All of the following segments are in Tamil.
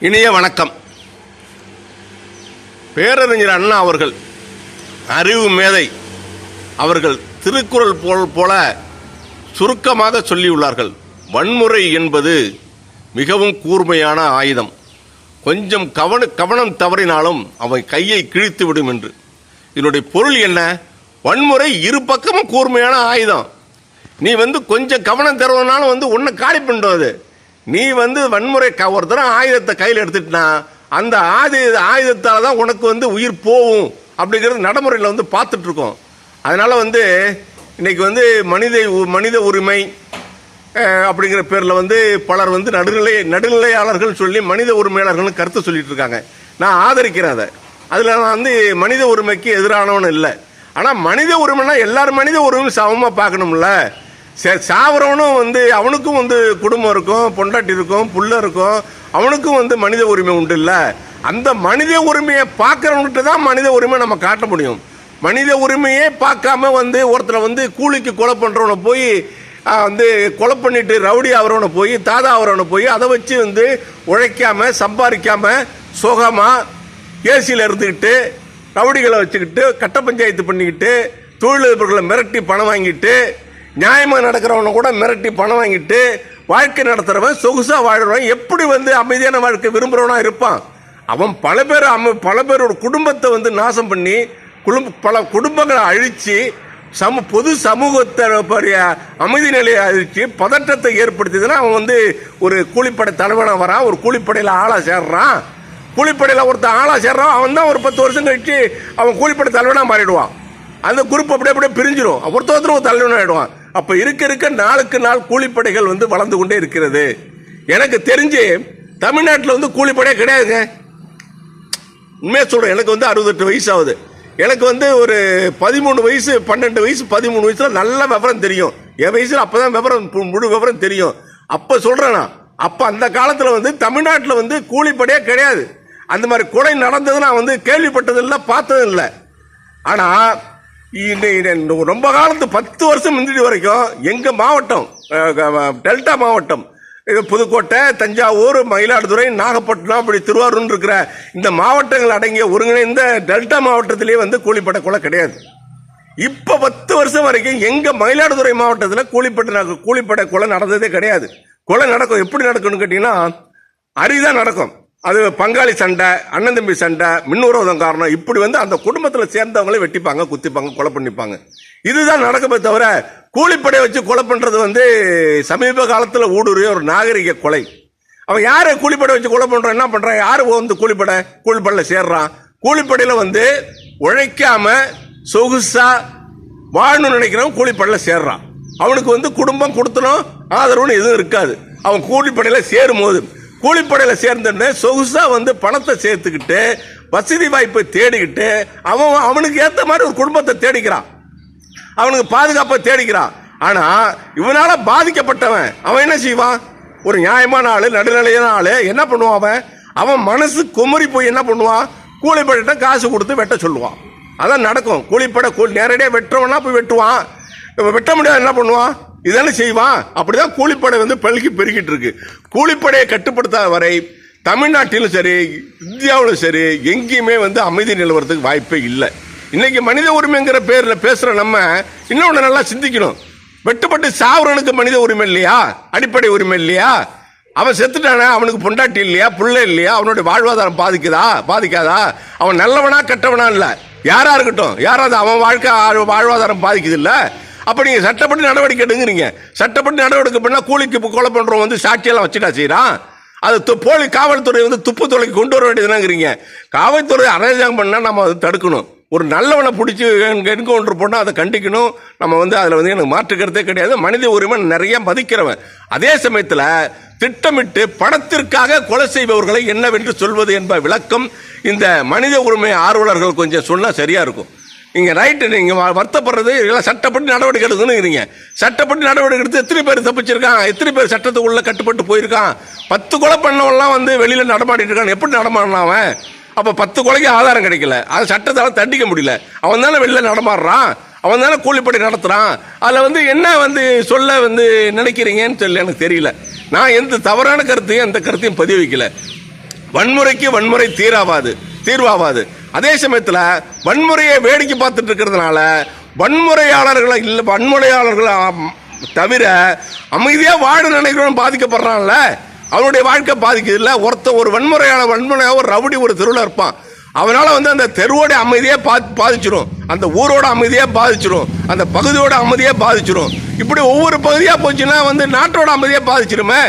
இனிய வணக்கம். பேரறிஞர் அண்ணா அவர்கள் அறிவு மேதை. அவர்கள் திருக்குறள் போல் போல சுருக்கமாக சொல்லியுள்ளார்கள். வன்முறை என்பது மிகவும் கூர்மையான ஆயுதம். கொஞ்சம் கவன கவனம் தவறினாலும் அவன் கையை கிழித்து விடும் என்று. இதனுடைய பொருள் என்ன? வன்முறை இரு பக்கமும் கூர்மையான ஆயுதம். நீ வந்து கொஞ்சம் கவனம் தருவதனால வந்து உன்னை காலி பண்ணுறது நீ வந்து வன்முறை க- ஆயுதத்தை கையில் எடுத்துட்டினா அந்த ஆதி ஆயுதத்தால் தான் உனக்கு வந்து உயிர் போகும் அப்படிங்கிறது நடைமுறையில் வந்து பார்த்துட்டு இருக்கோம் வந்து இன்னைக்கு வந்து மனித உ- மனித உரிமை அப்படிங்கிற பேரில் வந்து பலர் வந்து நடுநிலை நடுநிலையாளர்கள் சொல்லி மனித உரிமையாளர்கள் கருத்து சொல்லிட்டு இருக்காங்க நான் ஆதரிக்கிறேன் அதை. அதில் நான் வந்து மனித உரிமைக்கு எதிரானவன் இல்லை. ஆனால் மனித உரிமைனா எல்லாரும் மனித உரிமையும் சமமாக பார்க்கணும்ல. சரி சாவறவனும் வந்து அவனுக்கும் வந்து குடும்பம் இருக்கும் பொண்டாட்டி இருக்கும் புள்ள இருக்கும். அவனுக்கும் வந்து மனித உரிமை உண்டு இல்லை அந்த மனித உரிமையை பார்க்குறவன்கிட்ட தான் மனித உரிமை நம்ம காட்ட முடியும். மனித உரிமையே பார்க்காம வந்து ஒருத்தரை வந்து கூலிக்கு கொலை பண்ணுறவனை போய் வந்து கொலை பண்ணிட்டு ரவுடி ஆகிறவனை போய் தாதா ஆகிறவனை போய் அதை வச்சு வந்து உழைக்காம சம்பாதிக்காம சோகமாக ஏசியில் இருந்துக்கிட்டு ரவுடிகளை வச்சுக்கிட்டு கட்ட பஞ்சாயத்து பண்ணிக்கிட்டு தொழிலதிபர்களை மிரட்டி பணம் வாங்கிட்டு நியாயமாக நடக்கிறவனை கூட மிரட்டி பணம் வாங்கிட்டு வாழ்க்கை நடத்துறவன் சொகுசாக வாழ்றவன் எப்படி வந்து அமைதியான வாழ்க்கை விரும்புகிறவனா இருப்பான்? அவன் பல பேர் அம பல பேரோட குடும்பத்தை வந்து நாசம் பண்ணி குடும்ப பல குடும்பங்களை அழித்து சம பொது சமூகத்தை அமைதி நிலையை அழிச்சு பதற்றத்தை ஏற்படுத்தியதுன்னா அவன் வந்து ஒரு கூலிப்படை தலைவனாக வரான் ஒரு கூலிப்படையில் ஆளாக சேர்றான். கூலிப்படையில் ஒருத்தன் ஆளாக சேர்றான் அவன் தான் ஒரு பத்து வருஷம் கழிச்சு அவன் கூலிப்படை தலைவனாக மாறிடுவான். அந்த குரூப் அப்படியே அப்படியே பிரிஞ்சிடும் ஒருத்த ஒருத்தர் ஒரு தலைவனாக ஆகிடுவான் அப்ப இருக்க இருக்க நாளுக்கு நாள் கூலிப்படைகள் வந்து வளர்ந்து கொண்டே இருக்கிறது. எனக்கு தெரிஞ்சு தமிழ்நாட்டில் வந்து கூலிப்படையே கிடையாதுங்க. உண்மையாக சொல்கிறேன் எனக்கு வந்து அறுபத்தெட்டு வயசு ஆகுது எனக்கு வந்து ஒரு பதிமூணு வயசு பன்னெண்டு வயசு பதிமூணு வயசுல நல்ல விவரம் தெரியும். என் வயசுல அப்பதான் விவரம் முழு விவரம் தெரியும். அப்போ சொல்கிறேன் நான். அப்போ அந்த காலத்தில் வந்து தமிழ்நாட்டில் வந்து கூலிப்படையே கிடையாது. அந்த மாதிரி கொலை நடந்தது நான் வந்து கேள்விப்பட்டதில்லை பார்த்ததும் இல்லை. ஆனால் ரொம்ப காலத்து பத்து வருஷம் முந்திரி வரைக்கும் எங்கள் மாவட்டம் டெல்டா மாவட்டம் இது புதுக்கோட்டை தஞ்சாவூர் மயிலாடுதுறை நாகப்பட்டினம் அப்படி திருவாரூர்னு இருக்கிற இந்த மாவட்டங்கள் அடங்கிய ஒருங்கிணைந்த டெல்டா மாவட்டத்திலேயே வந்து கூலிப்பட கொலை கிடையாது. இப்போ பத்து வருஷம் வரைக்கும் எங்கள் மயிலாடுதுறை மாவட்டத்தில் கூலிப்பட்ட ந- கூலிப்படை கொலை நடந்ததே கிடையாது. கொலை நடக்கும் எப்படி நடக்கும்னு கேட்டிங்கன்னா அரிதான் நடக்கும். அது பங்காளி சண்டை அண்ணன் தம்பி சண்டை மின்னுரோதம் காரணம். இப்படி வந்து அந்த குடும்பத்தில் சேர்ந்தவங்களே வெட்டிப்பாங்க குத்திப்பாங்க கொலை பண்ணிப்பாங்க. இதுதான் நடக்குமே தவிர கூலிப்படையை வச்சு கொலை பண்ணுறது வந்து சமீப காலத்தில் ஊடுருவிய ஒரு நாகரிக கொலை. அவன் யார் கூலிப்படை வச்சு கொலை பண்ணுறான் என்ன பண்ணுறான் யார் வந்து கூலிப்படை? கூலிப்படையில் சேர்றான். கூலிப்படையில் வந்து உழைக்காம சொகுசாக வாழணும்னு நினைக்கிறவன் கூலிப்படையில் சேர்றான். அவனுக்கு வந்து குடும்பம் கொடுத்தனும் ஆதரவுன்னு எதுவும் இருக்காது. அவன் கூலிப்படையில் சேரும் போது கூலிப்படையில் சேர்ந்தோடனே சொகுசாக வந்து பணத்தை சேர்த்துக்கிட்டு வசதி வாய்ப்பை தேடிக்கிட்டு அவன் அவனுக்கு ஏற்ற மாதிரி ஒரு குடும்பத்தை தேடிக்கிறான். அவனுக்கு பாதுகாப்பை தேடிக்கிறான். ஆனால் இவனால் பாதிக்கப்பட்டவன் அவன் என்ன செய்வான்? ஒரு நியாயமான ஆள் நடுநிலையான ஆள் என்ன பண்ணுவான் அவன்? அவன் மனசு குமரி போய் என்ன பண்ணுவான்? கூலிப்படையிட்ட காசு கொடுத்து வெட்ட சொல்லுவான். அதான் நடக்கும். கூலிப்படை கூலி நேரடியாக வெட்டுறவனா போய் வெட்டுவான். வெட்ட முடியாது என்ன பண்ணுவான்? இதானே செய்வான்? அப்படிதான் கூலிப்படை வந்து பழுக்கி பெருகிட்டு இருக்கு. கூலிப்படையை கட்டுப்படுத்தாத வரை தமிழ்நாட்டிலும் சரி இந்தியாவிலும் சரி எங்கேயுமே வந்து அமைதி நிலவரத்துக்கு வாய்ப்பே இல்லை. இன்னைக்கு மனித உரிமைங்கிற பேரில் பேசுற நம்ம இன்னொன்று நல்லா சிந்திக்கணும். வெட்டுப்பட்டு சாவரனுக்கு மனித உரிமை இல்லையா? அடிப்படை உரிமை இல்லையா? அவன் செத்துட்டானா? அவனுக்கு பொண்டாட்டி இல்லையா? பிள்ளை இல்லையா? அவனுடைய வாழ்வாதாரம் பாதிக்குதா? பாதிக்காதா? அவன் நல்லவனா கெட்டவனா இல்லை. யாரா இருக்கட்டும். யாராவது அவன் வாழ்க்கை வாழ்வாதாரம் பாதிக்குது இல்லை? அப்போ நீங்கள் சட்டப்படி நடவடிக்கை எடுங்கிறீங்க. சட்டப்படி நடவடிக்கை பண்ணால் கூலிக்கு கொலை பண்ணுறோம் வந்து சாட்சியெல்லாம் வச்சுட்டா செய்கிறான் அது து- போலி காவல்துறை வந்து துப்பு துளைக்கு கொண்டு வர வேண்டியதுனாங்கிறீங்க காவல்துறை அரசாங்கம் பண்ணால் நம்ம அதை தடுக்கணும். ஒரு நல்லவனை பிடிச்சி என்கவுண்டர் போனால் அதை கண்டிக்கணும். நம்ம வந்து அதில் வந்து எனக்கு மாற்றுக்கிறதே கிடையாது. மனித உரிமை நிறைய மதிக்கிறவன். அதே சமயத்தில் திட்டமிட்டு பணத்திற்காக கொலை செய்பவர்களை என்னவென்று சொல்வது என்ப விளக்கம் இந்த மனித உரிமை ஆர்வலர்கள் கொஞ்சம் சொன்னால் சரியாக இருக்கும். இங்கே ரைட்டு நீங்கள் வருத்தப்படுறது இதெல்லாம் சட்டப்படி நடவடிக்கை எடுக்கணுங்கிறீங்க சட்டப்படி நடவடிக்கை எடுத்து எத்தனை பேர் தப்பிச்சிருக்கான் எத்தனை பேர் சட்டத்துக்குள்ள கட்டுப்பட்டு போயிருக்கான்? பத்து கொலை பண்ணவெல்லாம் வந்து வெளியில் நடமாடிட்டு இருக்கான். எப்படி நடமாடினான் அவன்? அப்போ பத்து கொலைக்கு ஆதாரம் கிடைக்கல. அது சட்டத்தால் தண்டிக்க முடியல. அவன் தானே வெளியில் நடமாடுறான். அவன் தானே கூலிப்படை நடத்துகிறான் அதில் வந்து என்ன வந்து சொல்ல வந்து நினைக்கிறீங்கன்னு சொல்லி எனக்கு தெரியல. நான் எந்த தவறான கருத்தையும் எந்த கருத்தையும் பதிவு வைக்கல. வன்முறைக்கு வன்முறை தீராவாது. தீர்வாகாது. அதே சமயத்தில் வன்முறையை வேடிக்கை பார்த்துட்டு இருக்கிறதுனால வன்முறையாளர்களை இல்லை வன்முறையாளர்களை தவிர அமைதியாக வாழ நினைக்கிறவன் பாதிக்கப்படுறான்ல. அவனுடைய வாழ்க்கை பாதிக்குது இல்லை. ஒருத்த ஒரு வன்முறையாளர் வன்முறையாக ஒரு ரவுடி ஒரு தெருவில் இருப்பான். அவனால் வந்து அந்த தெருவோட அமைதியே பா பாதிச்சிடும் அந்த ஊரோட அமைதியே பாதிச்சிடும் அந்த பகுதியோட அமைதியே பாதிச்சிடும் இப்படி ஒவ்வொரு பகுதியாக போச்சுன்னா வந்து நாட்டோட அமைதியை பாதிச்சிருமே.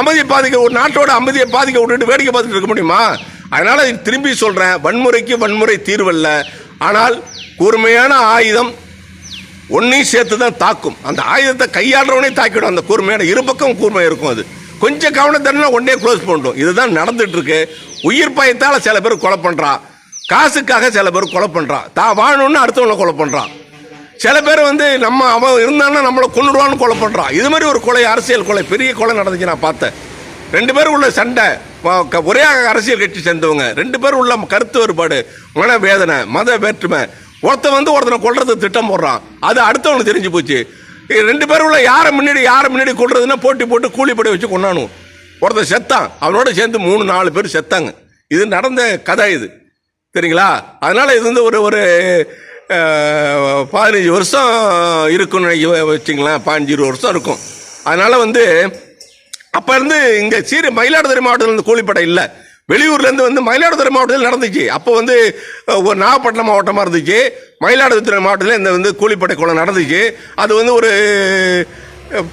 அமைதியை பாதிக்க ஒரு நாட்டோட அமைதியை பாதிக்க விட்டுட்டு வேடிக்கை பார்த்துட்டு இருக்க முடியுமா? அதனால் திரும்பி சொல்கிறேன் வன்முறைக்கு வன்முறை தீர்வல்ல. ஆனால் கூர்மையான ஆயுதம் ஒன்றையும் சேர்த்து தான் தாக்கும். அந்த ஆயுதத்தை கையாளுறவனே தாக்கிடும் அந்த கூர்மையான இரு பக்கம் கூர்மை இருக்கும் அது. கொஞ்சம் கவனத்தனா ஒன்னே க்ளோஸ் பண்ணிட்டோம். இதுதான் நடந்துட்டுருக்கு உயிர் பயத்தால் சில பேர் கொலை பண்ணுறா காசுக்காக சில பேர் கொலை பண்ணுறான் தான் வாழணும்னு அடுத்தவங்களை கொலை பண்ணுறான் சில பேர் வந்து நம்ம அவன் இருந்தான்னா நம்மளை கொண்டுடுவான்னு கொலை பண்ணுறான் இது மாதிரி ஒரு கொலை அரசியல் கொலை பெரிய கொலை நடந்துச்சு நான் பார்த்தேன். ரெண்டு பேரும் உள்ள சண்டை. ஒரே அரசியல் கட்சி சேர்ந்தவங்க. ரெண்டு பேரும் உள்ள கருத்து வேறுபாடு மன வேதனை மத வேற்றுமை. ஒருத்தன் வந்து ஒருத்தனை கொள்றதுக்கு திட்டம் போடுறான். அது அடுத்தவனுக்கு தெரிஞ்சு போச்சு. ரெண்டு பேரும் உள்ள யாரை முன்னாடி யாரை முன்னாடி கொள்றதுன்னா போட்டி போட்டு கூலிப்படை வச்சு கொண்டானும் ஒருத்தன் செத்தான். அவனோட சேர்ந்து மூணு நாலு பேர் செத்தாங்க. இது நடந்த கதை இது. சரிங்களா? அதனால இது வந்து ஒரு ஒரு பதினஞ்சு வருஷம் இருக்குன்னு வச்சுங்களேன். பதினஞ்சு இருபது வருஷம் இருக்கும். அதனால வந்து அப்ப இருந்து இங்க சீர மயிலாடுதுறை மாவட்டத்தில் இருந்து கூலிப்படை இல்லை. வெளியூர்லேருந்து வந்து மயிலாடுதுறை மாவட்டத்தில் நடந்துச்சு. அப்போ வந்து ஒரு நாகப்பட்டினம் மாவட்டமாக இருந்துச்சு. மயிலாடுதுறை மாவட்டத்தில் இந்த வந்து கூலிப்படை குளம் நடந்துச்சு. அது வந்து ஒரு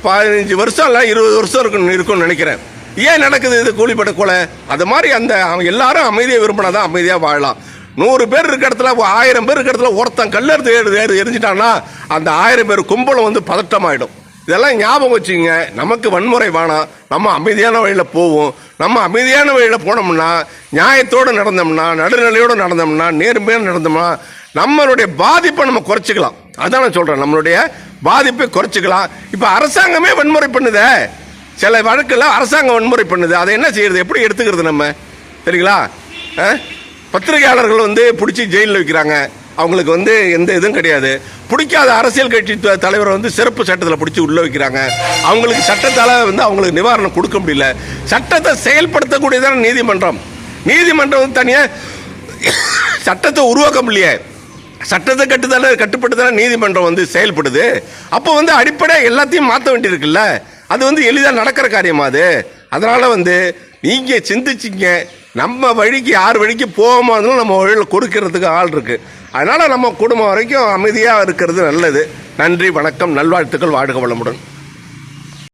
பதினஞ்சு வருஷம் இல்லை இருபது வருஷம் இருக்கும் இருக்கும்னு நினைக்கிறேன். ஏன் நடக்குது இது கூலிப்படை கொலை? அது மாதிரி அந்த அவங்க எல்லாரும் அமைதியை விரும்பினாதான் அமைதியாக வாழலாம். நூறு பேர் இருக்க இடத்துல ஆயிரம் பேர் இருக்க இடத்துல ஒருத்தன் கல்லெடுத்து ஏறு எடு எரிஞ்சிட்டான்னா அந்த ஆயிரம் பேர் கும்பலம் வந்து பதட்டமாயிடும். இதெல்லாம் ஞாபகம் வச்சுங்க நமக்கு வன்முறை வேணாம். நம்ம அமைதியான வழியில் போவோம். நம்ம அமைதியான வழியில் போனோம்னா நியாயத்தோடு நடந்தோம்னா நடுநிலையோடு நடந்தோம்னா நேர்மையாக நடந்தோம்னா நம்மளுடைய பாதிப்பை நம்ம குறைச்சிக்கலாம். அதான் நான் சொல்கிறேன் நம்மளுடைய பாதிப்பை குறைச்சிக்கலாம். இப்போ அரசாங்கமே வன்முறை பண்ணுதே. சில வழக்கில் அரசாங்கம் வன்முறை பண்ணுது. அதை என்ன செய்யறது? எப்படி எடுத்துக்கிறது நம்ம? சரிங்களா? ஆ? பத்திரிகையாளர்கள் வந்து பிடிச்சி ஜெயிலில் வைக்கிறாங்க. அவங்களுக்கு வந்து எந்த இதுவும் கிடையாது. பிடிக்காத அரசியல் கட்சி தலைவரை வந்து சிறப்பு சட்டத்தில் பிடிச்சி உள்ள வைக்கிறாங்க. அவங்களுக்கு சட்டத்தால் வந்து அவங்களுக்கு நிவாரணம் கொடுக்க முடியல. சட்டத்தை செயல்படுத்தக்கூடியதான நீதிமன்றம். நீதிமன்றம் வந்து தனியாக சட்டத்தை உருவாக்க முடியல. சட்டத்தை கட்டுதானே கட்டுப்பட்டு தானே நீதிமன்றம் வந்து செயல்படுது. அப்போ வந்து அடிப்படை எல்லாத்தையும் மாற்ற வேண்டியிருக்குல்ல. அது வந்து எளிதாக நடக்கிற காரியமா அது? அதனால் வந்து நீங்கள் சிந்திச்சிங்க. நம்ம வழிக்கு யார் வழிக்கு போகாமல் இருந்தாலும் நம்ம வழியில் கொடுக்கறதுக்கு ஆள் இருக்குது அதனால் நம்ம குடும்பம் வரைக்கும் அமைதியாக இருக்கிறது நல்லது. நன்றி வணக்கம் நல்வாழ்த்துக்கள் வாழ்க வளமுடன்.